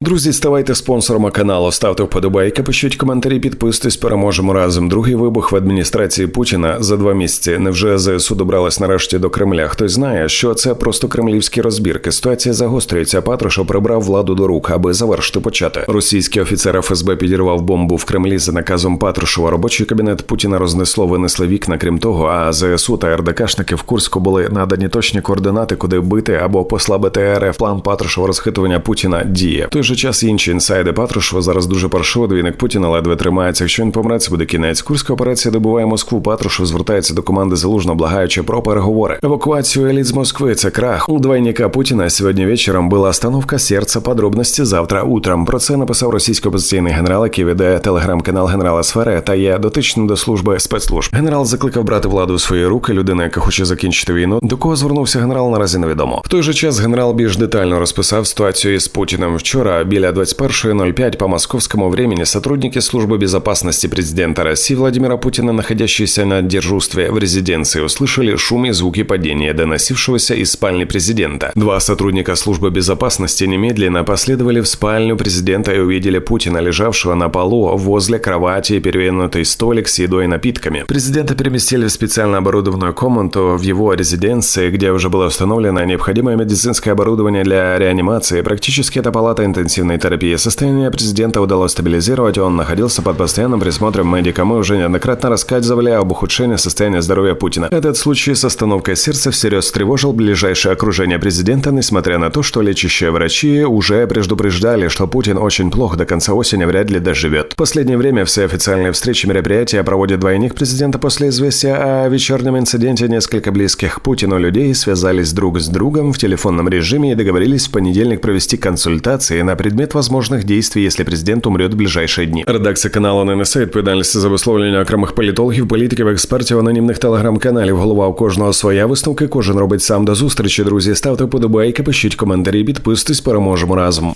Друзі, ставайте спонсорами каналу, ставте вподобайки, пишіть коментарі, підписуйтесь, переможемо разом. Другий вибух в адміністрації Путіна за два місяці. Невже ЗСУ добралась нарешті до Кремля? Хтось знає, що це просто кремлівські розбірки. Ситуація загострюється. Патрушев прибрав владу до рук, аби завершити почати. Російський офіцер ФСБ підірвав бомбу в Кремлі за наказом Патрушева. Робочий кабінет Путіна рознесло, винесли вікна. Крім того, а ЗСУ та РДКшники в Курську були надані точні координати, куди бити або послабити РФ. План Патрушева розхитування Путіна діє. Той же час інші інсайди Патрушева зараз дуже паршиво. Двійник Путіна ледве тримається. Якщо він помре, це буде кінець. Курська операція добуває Москву. Патрушев звертається до команди залужно, благаючи про переговори. Евакуацію еліт з Москви. Це крах. У двойника Путіна сьогодні вечором була остановка серця. Подробності завтра утром. Про це написав російський опозиційний генерал, який веде телеграм-канал генерала Сфери та є дотичним до служби спецслужб. Генерал закликав брати владу у свої руки. Людина, яка хоче закінчити війну. До кого звернувся генерал, наразі невідомо. В той же час генерал більш детально розписав ситуацію із Путіним. Вчора біля 21.05 по московскому времени сотрудники службы безопасности президента России Владимира Путина, находящиеся на дежурстве в резиденции, услышали шум и звуки падения, доносившегося из спальни президента. Два сотрудника службы безопасности немедленно последовали в спальню президента и увидели Путина, лежавшего на полу возле кровати и перевернутый столик с едой и напитками. Президента переместили в специально оборудованную комнату в его резиденции, где уже было установлено необходимое медицинское оборудование для реанимации. Практически это палата интенсивной терапии. Состояние президента удалось стабилизировать, он находился под постоянным присмотром медика. Мы уже неоднократно рассказывали об ухудшении состояния здоровья Путина. Этот случай с остановкой сердца всерьез встревожил ближайшее окружение президента, несмотря на то, что лечащие врачи уже предупреждали, что Путин очень плохо до конца осени вряд ли доживет. В последнее время все официальные встречи и мероприятия проводит двойник президента после известия о вечернем инциденте. Несколько близких Путину людей связались друг с другом в телефонном режиме и договорились в понедельник провести консультации на предмет возможных действий, если президент умрет в ближайшие дні. Редакція каналу не несе відповідальності за висловлення окремих політологів, політиків, експертів, анонімних телеграм-каналів. Голова у кожного своя висновки. Кожен робить сам до зустрічі. Друзі, ставте подобайки, пишіть коментарі, підписуйтесь, переможемо разом.